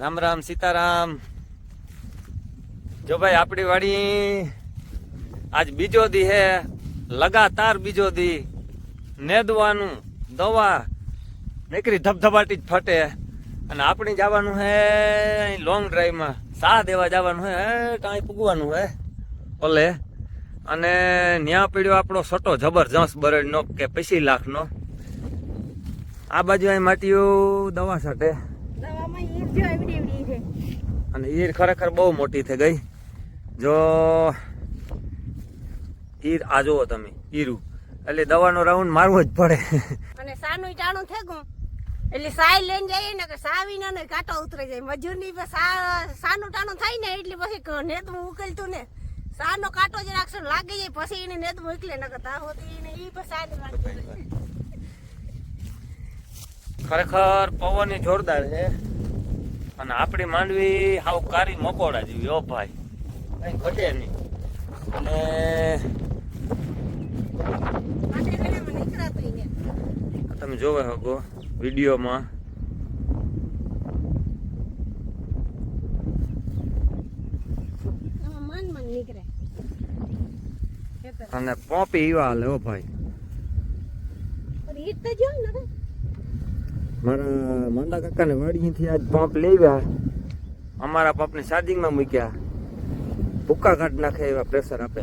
રામ રામ સીતારામ. જો ભાઈ આપણી વાડી આજ બીજો દી હે, લગાતાર બીજો દી. નેદવાનું, દવા, નીકળી ધબધબાટી જ ફટે. અને આપણે જવાનું હે લોંગ ડ્રાઈવમાં સા દેવા જવાનું હે કાંઈ પૂગવાનું હે. ઓલે અને ન્યા પીડ્યો આપણો સટો જબરજસ્ત બરડનો કે પૈસી લાખનો. આ બાજુ અહીં માટીઓ દવા છાંટે. અને ઈર ખરેખર બહુ મોટી થઈ ગઈ. જો ઈર આ જુઓ તમે ઈરું. એટલે દવાનો રાઉન્ડ મારવો જ પડે. અને સાનું ટાણું ગયું. એટલે સાય લઈને જઈએ ને કે સા વિના ને કાંટો ઉતરી જાય. મજૂરની સાનું ટાણું થાય ને એટલે પછી નેતવું ઉકેલતું ને. સાનો કાંટો જ રાખશે લાગી જાય પછી એને નેતવું ઉકલે નકર તા હોતી એને એ પછી સાને રાખી ખરેખર પવન જોરદાર છે. અને આપણી માંડવી હાવ કારી મકોડા જેવી, ઓ ભાઈ. કઈ ઘટે નહીં. અને તમે જોવે હકો વિડીયોમાં. અને પોપી એવા હાલે, ઓ ભાઈ. ઈર તો જો ને મારા માંડા કાકાને વાડીથી આજ પંપ લેવ્યા. અમારા પંપને ચાર્જિંગમાં મૂક્યા. ભૂક્કા કાઢ નાખે એવા પ્રેશર આપે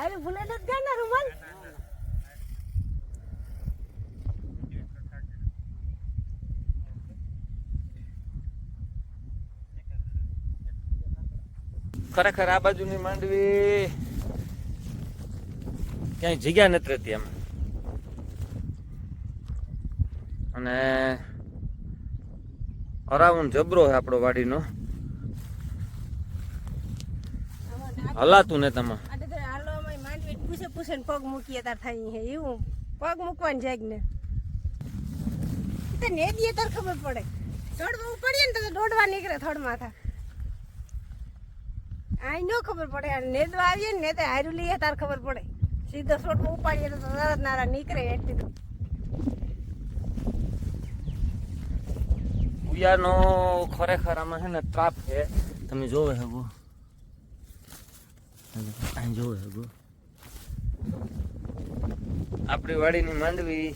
હવે ભૂલે નથી ગયા ને રૂમાલ ખરેખર આ બાજુની માંડવી ક્યાંય જગ્યા નથી રહેતી એમ. અને અરાઉન્ડ જબરો છે આપણો વાડીનો. હલાતું ને તમે. પૂછે પૂછે પગ મૂકીએ તાર થાય એવું? પગ મૂકવાની જાય ને. તો નેદીએ, તાર ખબર પડે. ચડવું પડીએ ને તો દોડવા નીકળે થડ માથા આઈ નો ખબર પડે, આ નેદવા આવીએ ને તે હારું લઈએ તાર ખબર પડે. સીધો શોટ ઉપાડીએ તો તરત નારા નીકળે એટલી ઉયાનો ખરેખર આમાં છે ને ટ્રાપ છે. તમે જોવે હગો. અહીં જોવે હગો. આપણી વાડીની માંડવી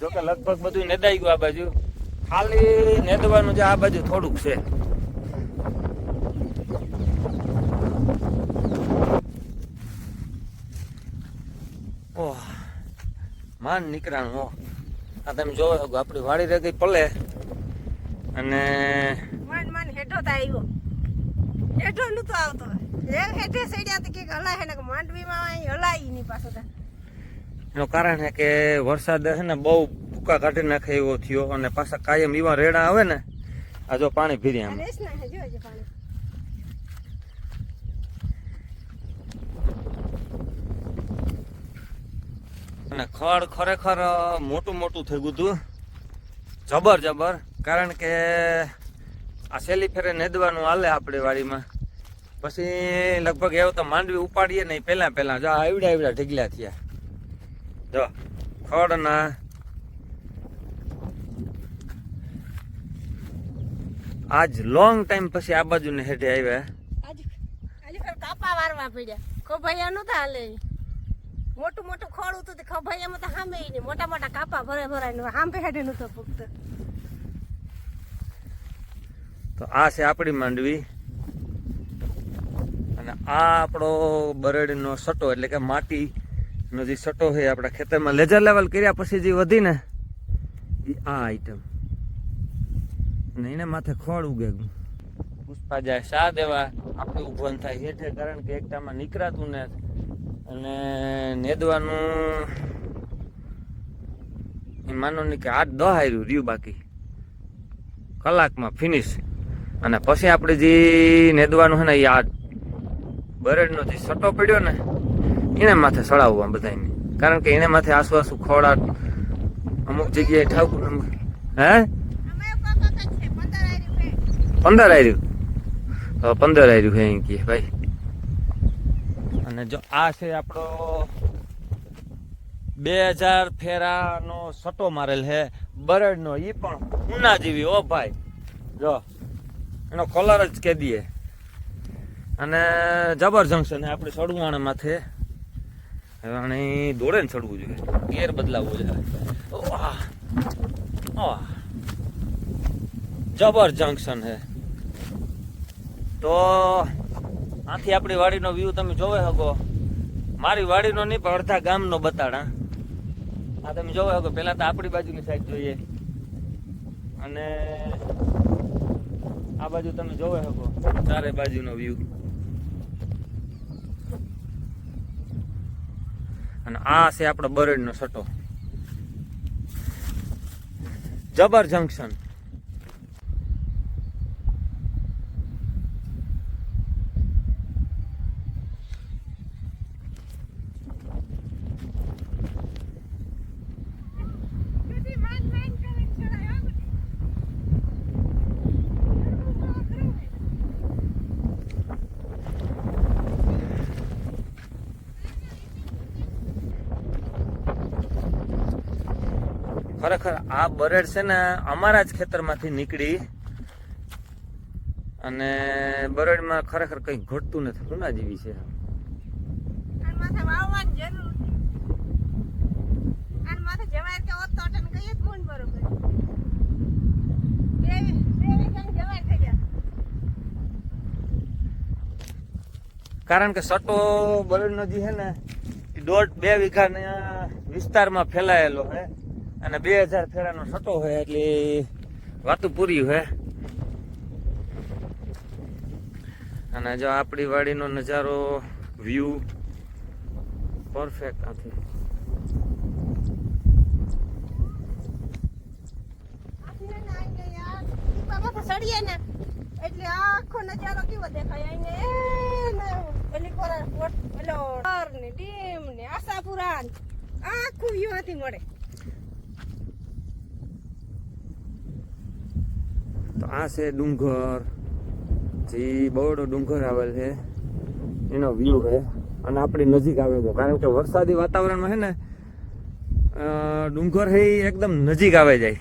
જો કે લગભગ બધું નેદાઈ ગયું આ બાજુ. ખાલી નેદવાનું જે આ બાજુ થોડુંક છે. ઓહ માન નીકળાણ ઓહ આ તમે જોવો હગો આપણી વાડી રહી ગઈ પલે. અને માન માન હેઠો તો આવ્યો. હેઠો નતો આવતો. એ હેઠે સડ્યા તો કે હલાય ને માંડવીમાં અહીં હલાયની પાછો એનું કારણ છે કે વરસાદ છે ને બહુ ભૂકા કાઢી નાખે એવો થયો. અને પાછા કાયમ એવા રેડા આવે ને આ જો પાણી ભીરી આમ રેસ ના હે જોજે પાણી અને ખડ ખરેખર મોટું મોટું થઈ ગયું હતું. જબર જબર, કારણ કે આ સેલી ફેરે નેદવાનું હાલે આપણે વાડીમાં. પછી લગભગ એવું તો માંડવી ઉપાડીએ નહીં, પહેલાં પહેલાં. જો આવડા આવડા ઢીગલા થયા. જો ખડના આજ લોંગ ટાઈમ પછી આ બાજુને હેઠે આવ્યા. કાપા વારવા પડ્યા. ખોભાઈયા નતા હાલે. મોટું મોટું ખોળ હતું તે એમાં તો સામે નહીં. મોટા મોટા કાપા ભરે ભરાય સાંભે નું નતો ફક્ત તો આ છે આપણી માંડવી. અને આ આપણો બરડનો સટો, એટલે કે માટીનો જે સટો છે આપણા ખેતરમાં લેજર લેવલ કર્યા પછી જે વધીને એ આ આઈટમ અને એને માથે ખોળ ઉગે. પુષ્પા જાય શા દેવા. આપણે ઊભો થાય. હેઠે કારણ કે એકટામાં નીકળાતું ને અને નેદવાનું માનો ને કે આજ દહાર્યું રહ્યું બાકી. કલાકમાં ફિનિશ અને પછી આપણે જે નેદવાનું છે ને એ આ બરડનો જે સટો પડ્યો ને એને માથે સડાવવા બધાને કારણ કે એને માથે આસુ આસુ ખોડા અમુક જગ્યાએ ઠાકુર હે? પંદર આવ્યું પંદર આવ્યું હે અહીં કે ભાઈ. અને જો આ છે આપણો બે હજાર ફેરાનો સટો મારેલ છે બરડનો એ પણ ઉના જેવી, ઓ ભાઈ. જો, એનો કલર જ કે દઈએ. અને જબર જંકશન આપણે સડવાણા માથે હવે દોડે ને ચડવું જોઈએ. ગેર બદલાવવો જોઈએ જબર જંકશન હે. તો આથી આપણી વાડીનો વ્યૂ તમે જોવે શકો. મારી વાડીનો નહીં, પણ અડધા ગામનો બતાડા આ તમે જોવે શકો, પહેલાં તો આપણી બાજુની સાઈડ જોઈએ. અને આ બાજુ તમે જોવે શકો, ચારે બાજુનો વ્યૂ અને આ છે આપણો બરડનો સટો જબર જંકશન બધી માન માન કરે ચડાય હો બધી. ખરેખર આ બરેડ છે ને અમારા જ ખેતરમાંથી નીકળી અને બરડમાં ખરેખર કંઈ ઘટતું નથી. હુના જેવી છે. કારણ કે સટો બરડનો જે છે ને દોઢ બે વીઘા વિસ્તારમાં ફેલાયેલો છે. અને બે હજાર ફેરાનો થતો હોય એટલે વાતું પૂરી હોય. અને જો આપણી વાડીનો નજારો વ્યૂ પરફેક્ટ આથી. એટલે આખો નજારો કેવો દેખાય આશાપુરા આખું વ્યૂ મળે. તો આ છે ડુંગર. જે બહોળો ડુંગર આવેલ છે. એનો વ્યૂ છે. અને આપણી નજીક આવે છે. કારણ કે વરસાદી વાતાવરણમાં છે ને ડુંગર છે એકદમ નજીક આવે જાય.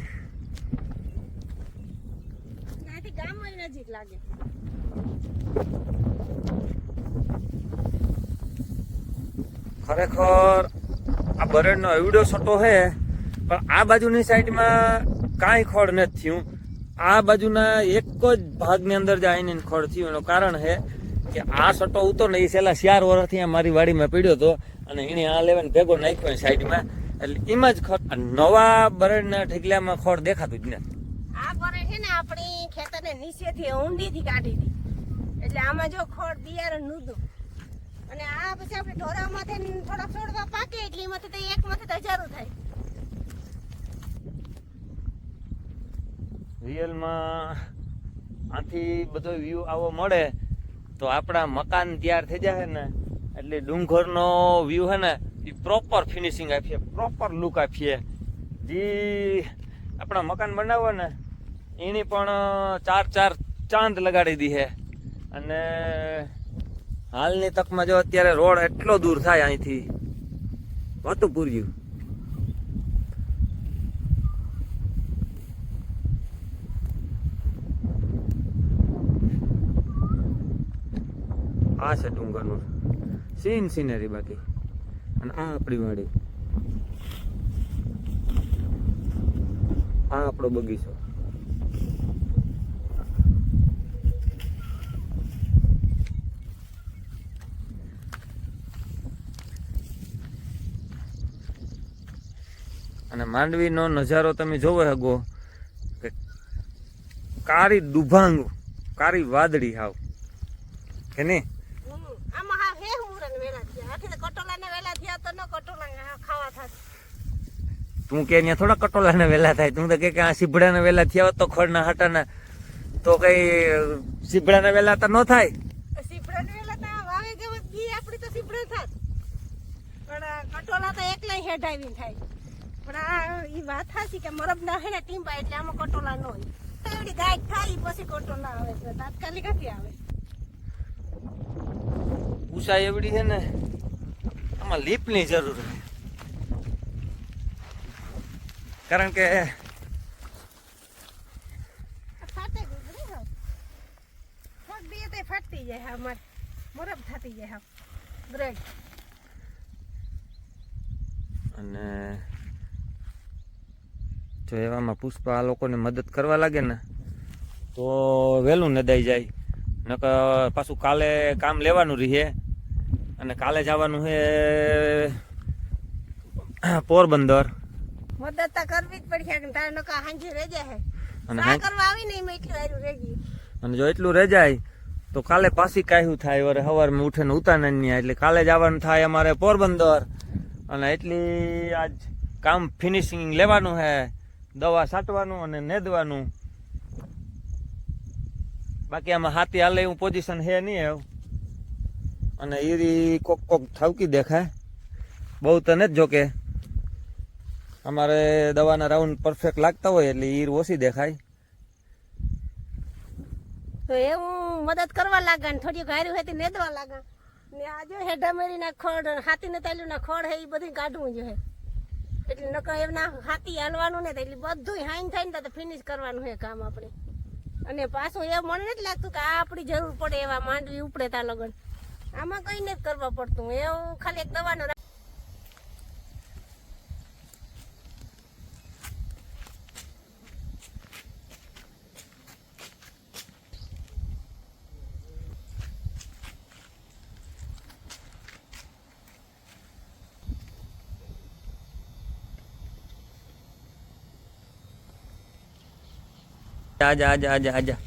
ખરેખર આ બરડનો એવડો છોટો છે પણ આ બાજુની સાઈડમાં કાંઈ ખોળ નથી થયું. આ બાજુના એક જ ભાગની અંદર જ આવીને ખોળ થયું. એનું કારણ છે કે આ સટો ઉતો ને એ છેલ્લા ચાર વર્ષથી મારી વાડીમાં પીડ્યો હતો અને એને આ લેવન ભેગો નાખ્યો સાઈડમાં. એટલે એમાં જ ખોળ નવા બરડના ઢીકલામાં ખોળ દેખાતું જ નથી. આ પરે છે ને આપણી ખેતરને નીચેથી ઊંડીથી કાઢી હતી. એટલે આમાં જો ખોળ બિયારણ નૂતું અને આ પછી આપણે ઢોરામાંથી થોડા છોડવા પાકે એટલે એમાંથી તો એક માંથી હજારો થાય. રિયલમાં આથી બધો વ્યૂ આવો મળે તો આપણા મકાન તૈયાર થઈ જાય ને, એટલે ડુંગરનો વ્યૂ હે ને, એ પ્રોપર ફિનિશિંગ આપીએ પ્રોપર લુક આપીએ. જે આપણા મકાન બનાવો ને, એની પણ ચાર ચાર ચાંદ લગાડી દી છે અને હાલની તકમાં જો અત્યારે રોડ એટલો દૂર થાય અહીંથી વાતું પૂર્યું આ છે ડુંગરનું. સીન સિનેરી બાકી. અને આ આપણી વાડી. આ આપણો બગીચો. અને માંડવીનો નજારો તમે જોવો હગો કે કારી દુભાંગ, કારી વાદળી હાવ. કે નહીં હમ. આમાં હા હે હુંરન વેલા થયા આથી તો કટોલાને વેલા થયા તો ન ખાવા થાત. તું કે અહીંયા થોડા કટોલાને વેલા થાય. તું તો કે આ સીભડા ને વેલા થયા હોત તો તો કઈ સીભડાને વેલા તો ન થાય. સીપડાને વેલા તો થાત. પણ કટોલા તો એકલા હેઠાવી થાય. પણ આ ઈ વાત સાચી કે મરબ ના હે ને ટીમ્બા એટલે આમાં કટોલા ન હોય. એવડી ગાય થાય પછી કટોલા આવે તાત્કાલિક ક્યાંથી આવે. ઉષા એવડી છે ને. આમાં લીપની જરૂર છે કારણ કે ફાટતી જાય હા મારે બરફ થતી જાય હા. બ્રેડ અને જો એવામાં પુષ્પા આ લોકોને મદદ કરવા લાગે ને તો વહેલું નદાઈ જાય. નકર પાછું કાલે કામ લેવાનું રહે. અને કાલે જવાનું છે પોરબંદર. મદદ તો કરવી જ પડશે કે તારે નકા હાંજી રહી જાય અને હાં- કરવા આવી નહીં મેં એટલું રહી અને જો એટલું રહી જાય તો કાલે પાછી કાયું થાય વરે સવારમાં ઉઠીને ઉતાને નહીં એટલે કાલે જવાનું થાય અમારે પોરબંદર. અને એટલી આજ કામ ફિનિશિંગ લેવાનું છે દવા છાંટવાનું અને નેદવાનું. બાકી આમાં હાથી હાલે એવું પોઝિશન હે નહીં એવું. અને ઈરી કોક કોક થાવકી દેખાય. બહુ તને જ જોકે. અમારે દવાના રાઉન્ડ પરફેક્ટ લાગતા હોય એટલે ઈર ઓછી દેખાય. તો એવું મદદ કરવા લાગા ને થોડી ગાયરું હતી નેદવા લાગા. ને આજે હે ડમેરી ના ખડ હાથી ને તાલ્યું ના ખડ હે એ બધું કાઢવું જોઈએ એટલે નકર એમના હાથી હાલવાનું ને એટલે બધું હાઈન થાય ને તો ફિનિશ કરવાનું હે કામ આપણે. અને પાછું એ મને નથી લાગતું કે આ આપણી જરૂર પડે એવા માંડવી ઉપડે તા લગન. આમાં કઈ નથી કરવા પડતું. એવું ખાલી એક દવાનો આજા આજા આજા આજા.